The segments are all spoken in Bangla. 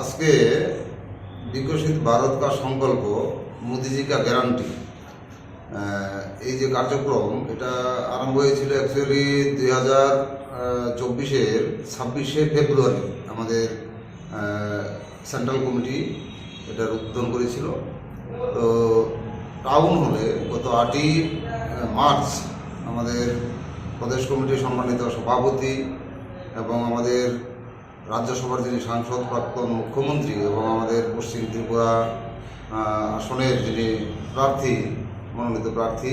আজকে বিকশিত ভারত কা সংকল্প মোদিজি কা গ্যারান্টি এই যে কার্যক্রম, এটা আরম্ভ হয়েছিল অ্যাকচুয়ালি দুই হাজার চব্বিশের ছাব্বিশে ফেব্রুয়ারি আমাদের সেন্ট্রাল কমিটি এটার উদ্বোধন করেছিল। তো টাউন হলে গত আটই মার্চ আমাদের প্রদেশ কমিটির সম্মানিত সভাপতি এবং আমাদের রাজ্যসভার যিনি সাংসদ, প্রাক্তন মুখ্যমন্ত্রী এবং আমাদের পশ্চিম ত্রিপুরা আসনের যিনি প্রার্থী, মনোনীত প্রার্থী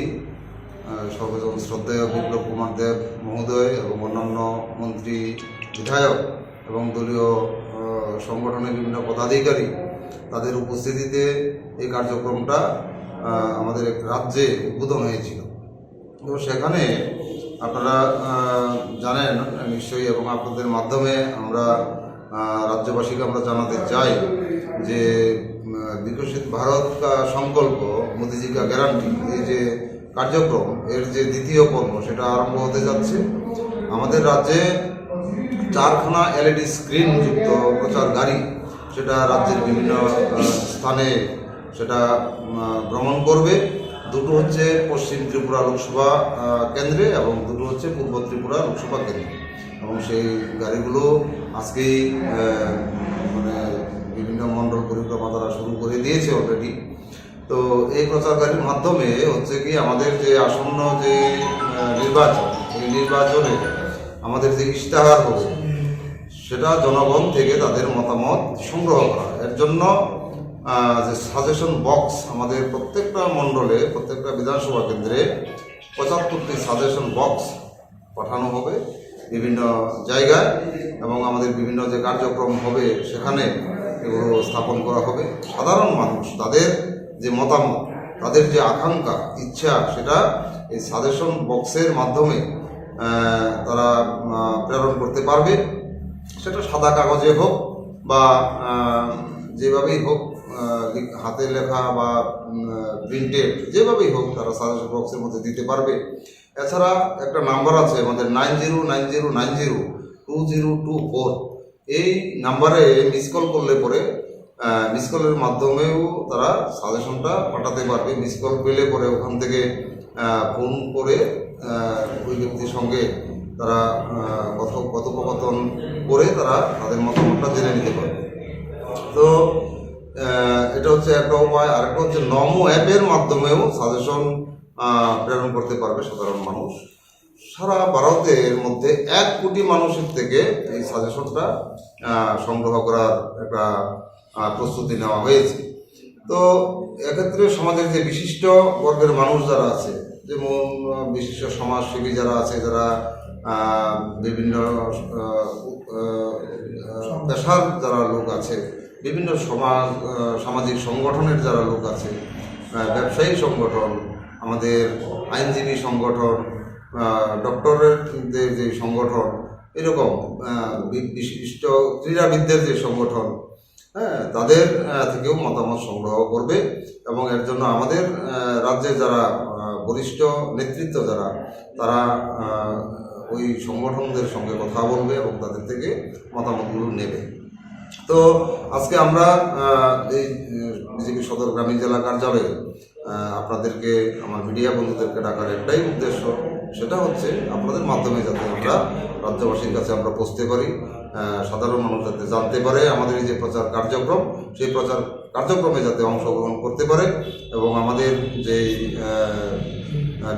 সর্বজন শ্রদ্ধেয় বিপ্লব কুমার দেব মহোদয় এবং অন্যান্য মন্ত্রী, বিধায়ক এবং দলীয় সংগঠনের বিভিন্ন পদাধিকারী, তাদের উপস্থিতিতে এই কার্যক্রমটা আমাদের রাজ্যে উদ্বোধন হয়েছিল। তো সেখানে আপনারা জানেন, নিশ্চয়ই, এবং আপনাদের মাধ্যমে আমরা রাজ্যবাসীকে আমরা জানাতে চাই যে বিকশিত ভারত কা সংকল্প, মোদিজি কা গ্যারান্টি এই যে কার্যক্রম, এর যে দ্বিতীয় পর্ব সেটা আরম্ভ হতে যাচ্ছে। আমাদের রাজ্যে চারখানা এলইডি স্ক্রিন যুক্ত প্রচার গাড়ি, সেটা রাজ্যের বিভিন্ন স্থানে সেটা ভ্রমণ করবে। দুটো হচ্ছে পশ্চিম ত্রিপুরা লোকসভা কেন্দ্রে এবং দুটো হচ্ছে পূর্ব ত্রিপুরা লোকসভা কেন্দ্রে। এবং সেই গাড়িগুলো আজকেই মানে বিভিন্ন মণ্ডল পরিক্রমা তারা শুরু করে দিয়েছে অলরেডি তো এই প্রচার গাড়ির মাধ্যমে হচ্ছে কি আমাদের যে আসন্ন যে নির্বাচন, এই নির্বাচনে আমাদের যে ইশতেহার হবে, সেটা জনগণ থেকে তাদের মতামত সংগ্রহ করা। এর জন্য যে সাজেশন বক্স আমাদের প্রত্যেকটা মণ্ডলে, প্রত্যেকটা বিধানসভা কেন্দ্রে পঁচাত্তরটি সাজেশন বক্স পাঠানো হবে বিভিন্ন জায়গায় এবং আমাদের বিভিন্ন যে কার্যক্রম হবে সেখানে এগুলো স্থাপন করা হবে। সাধারণ মানুষ, তাদের যে মতামত, তাদের যে আকাঙ্ক্ষা, ইচ্ছা, সেটা এই সাজেশন বক্সের মাধ্যমে তারা প্রেরণ করতে পারবে। সেটা সাদা কাগজে হোক বা যেভাবেই হোক হাতে লেখা বা প্রিন্টেড যেভাবেই হোক তারা সাজেশন বক্সের মধ্যে দিতে পারবে। এছাড়া একটা নাম্বার আছে আমাদের nine zero nine zero nine zero two zero two four এই নাম্বারে মিস কল করলে পরে মিস কলের মাধ্যমেও তারা সাজেশনটা পাঠাতে পারবে। মিস কল পেলে পরে ওখান থেকে ফোন করে ওই ব্যক্তির সঙ্গে তারা কথোপকথন করে তারা তাদের মতামতটা জেনে নিতে পারবে। তো এটা হচ্ছে একটা উপায় আরেকটা হচ্ছে নমো অ্যাপের মাধ্যমেও সাজেশন প্রেরণ করতে পারবে সাধারণ মানুষ। সারা ভারতের মধ্যে এক কোটি মানুষের থেকে এই সাজেশনটা সংগ্রহ করার একটা প্রস্তুতি নেওয়া হয়েছে। তো এক্ষেত্রে সমাজের যে বিশিষ্ট বর্গের মানুষ যারা আছে, যেমন বিশিষ্ট সমাজসেবী যারা আছে, যারা বিভিন্ন পেশার যারা লোক আছে বিভিন্ন সমাজ সামাজিক সংগঠনের যারা লোক আছে ব্যবসায়ী সংগঠন আমাদের আইনজীবী সংগঠন ডক্টরের যে যে সংগঠন এরকম বিশিষ্ট ক্রীড়াবিদদের যে সংগঠন হ্যাঁ তাদের থেকেও মতামত সংগ্রহ করবে এবং এর জন্য আমাদের আহ, রাজ্যের যারা বরিষ্ঠ নেতৃত্ব যারা তারা ওই সংগঠনদের সঙ্গে কথা বলবে এবং তাদের থেকে মতামতগুলো নেবে। তো আজকে আমরা এই বিজেপি সদর গ্রামীণ জেলা কার্যালয়ে আপনাদেরকে, আমার মিডিয়া বন্ধুদেরকে ডাকার একটাই উদ্দেশ্য, সেটা হচ্ছে আপনাদের মাধ্যমে যাতে আমরা রাজ্যবাসীর কাছে আমরা পৌঁছতে পারি সাধারণ মানুষ যাতে জানতে পারে আমাদের এই যে প্রচার কার্যক্রম, সেই প্রচার কার্যক্রমে যাতে অংশগ্রহণ করতে পারে এবং আমাদের যে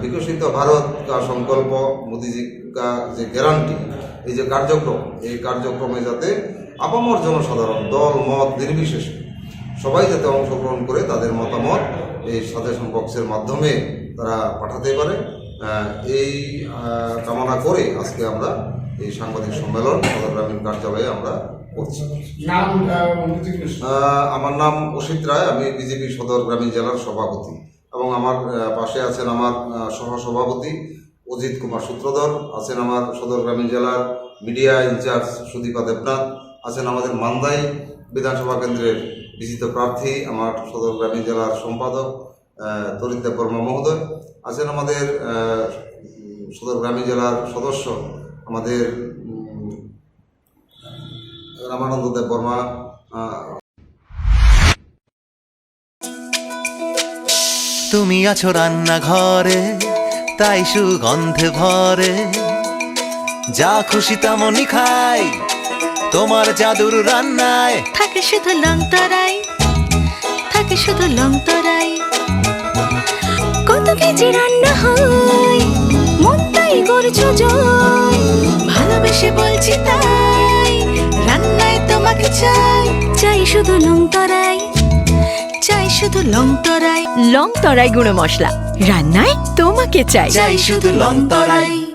বিকশিত ভারত কা সংকল্প, মোদিজি কা যে গ্যারান্টি এই যে কার্যক্রম, এই কার্যক্রমে যাতে আপামর জনসাধারণ দল মত নির্বিশেষে সবাই যাতে অংশগ্রহণ করে তাদের মতামত এই সাজেশন বক্সের মাধ্যমে তারা পাঠাতে পারে। এই কামনা করে আজকে আমরা এই সাংবাদিক সম্মেলন সদর গ্রামীণ কার্যালয়ে আমরা করছি। আমার নাম অসিত রায় আমি বিজেপি সদর গ্রামীণ জেলার সভাপতি এবং আমার পাশে আছেন আমার সহসভাপতি অজিত কুমার সূত্রধর আছেন আমার সদর গ্রামীণ জেলার মিডিয়া ইনচার্জ সুদীপা দেবনাথ আছেন আমাদের মান্দাই বিধানসভা কেন্দ্রের বিজিত প্রার্থী, আমার সদর গ্রামীণ জেলার সম্পাদক তরিত বর্মা মহোদয়। আছেন আমাদের সদর গ্রামীণ জেলার সদস্য আমাদের রামানন্দ দেব বর্মা তুমি আছো রান্নাঘরে, তাই সুগন্ধে ভরে, যা খুশি তেমনই খাই তোমার জাদুর রান্নায়। থাকে শুধু লং তরাই থাকে শুধু লং তরাই। কত কেজি রান্না হয় মনটাই করছ জয়। ভালোবেসে বলছি তাই রান্নায় তোমাকে চাই। চাই শুধু লং তরাই চাই শুধু লং তরাই। লং তরাই গুঁড়ো মশলা রান্নায় তোমাকে চাই। চাই শুধু লং তরাই।